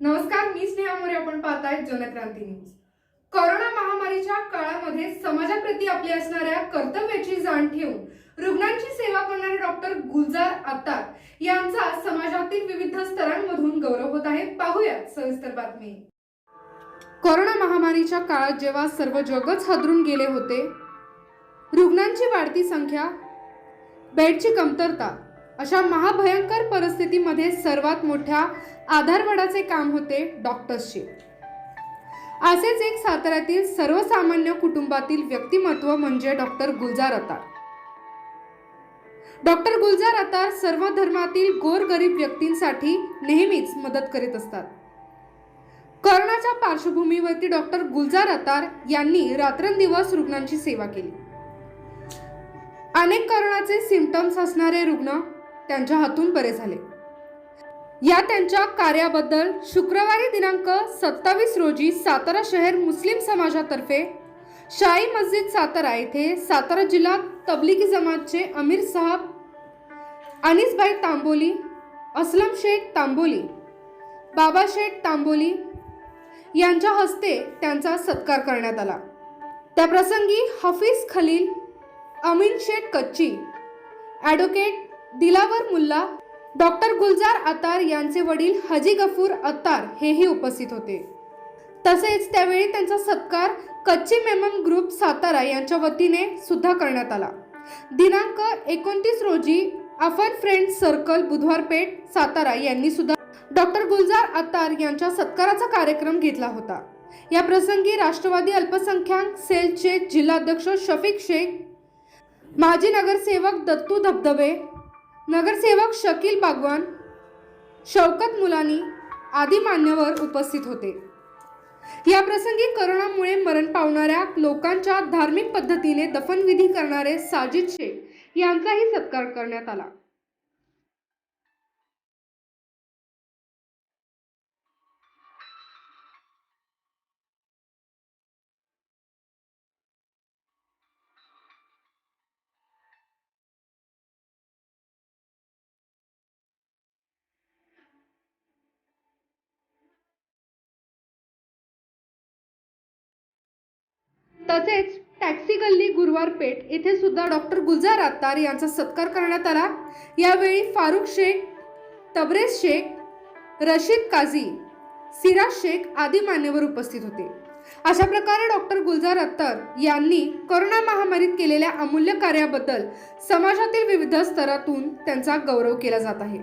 नमस्कार स्नेहा मोरे. आपण पाहताय जनक्रांती न्यूज. कोरोना महामारीच्या काळामध्ये समाजाप्रती आपली असणाऱ्या कर्तव्याची जाण ठेवून रुग्णांची सेवा करणारे डॉक्टर गुलजार अत्तार यांचा समाजातील विविध स्तरांमधून गौरव होत आहे. पाहूयात सविस्तर बातमी. कोरोना महामारीच्या काळात जेव्हा सर्व जगच हदरून गेले होते रुग्णांची वाढती संख्या बेडची कमतरता अशा महाभयंकर परिस्थितीमध्ये सर्वात मोठ्या आधारवडाचे काम होते डॉक्टर्सचे. असेच एक साताऱ्यातील सर्वसामान्य कुटुंबातील व्यक्तिमत्व म्हणजे डॉक्टर गुलजार अतार. डॉक्टर गुलजार अतार सर्व धर्मातील गोरगरीब व्यक्तींसाठी नेहमीच मदत करीत असतात. कर्णाच्या पार्श्वभूमीवरती डॉक्टर गुलजार अतार यांनी रात्रंदिवस रुग्णांची सेवा केली. अनेक कर्णाचे सिमटम्स असणारे रुग्ण त्यांच्या हातून बरे झाले. या त्यांच्या कार्याबद्दल शुक्रवारी दिनांक सत्तावीस रोजी सातारा शहर मुस्लिम समाजातर्फे शाही मस्जिद सातारा येथे सातारा जिल्हा तबलिगी जमातचे अमीर साहब अनिसभाई तांबोली असलम शेख तांबोली बाबा शेठ तांबोली यांच्या हस्ते त्यांचा सत्कार करण्यात आला. त्याप्रसंगी हफीज खलील अमीन शेख कच्ची ॲडव्होकेट दिलावर मुल्ला डॉक्टर गुलजार अतार यांचे वडील हजी गफूर अतार हेही उपस्थित होते. तसेच त्यावेळी त्यांचा सत्कार कच्ची मेमम ग्रुप सातारा यांच्या वतीने सुद्धा करण्यात आला. दिनांक एकोणतीस रोजी अफन फ्रेंड सर्कल बुधवारपेठ सातारा यांनी सुद्धा डॉक्टर गुलजार अत्तार यांच्या सत्काराचा कार्यक्रम घेतला होता. या प्रसंगी राष्ट्रवादी अल्पसंख्याक सेलचे जिल्हाध्यक्ष शफीक शेख माजी नगरसेवक दत्तू धबधबे नगरसेवक शकील बागवान शौकत मुलानी आदी मान्यवर उपस्थित होते. या प्रसंगी करोनामुळे मरण पावणाऱ्या लोकांच्या धार्मिक पद्धतीने दफनविधी करणारे साजिद शेख यांचाही सत्कार करण्यात आला. तसेच टॅक्सी गल्ली गुरुवार पेठ येथे सुद्धा डॉक्टर गुलजार अत्तार यांचा सत्कार करण्यात आला. यावेळी फारुख शेख तबरेज शेख रशीद काझी सिराज शेख आदी मान्यवर उपस्थित होते. अशा प्रकारे डॉक्टर गुलजार अत्तार यांनी कोरोना महामारीत केलेल्या अमूल्य कार्याबद्दल समाजातील विविध स्तरातून त्यांचा गौरव केला जात आहे.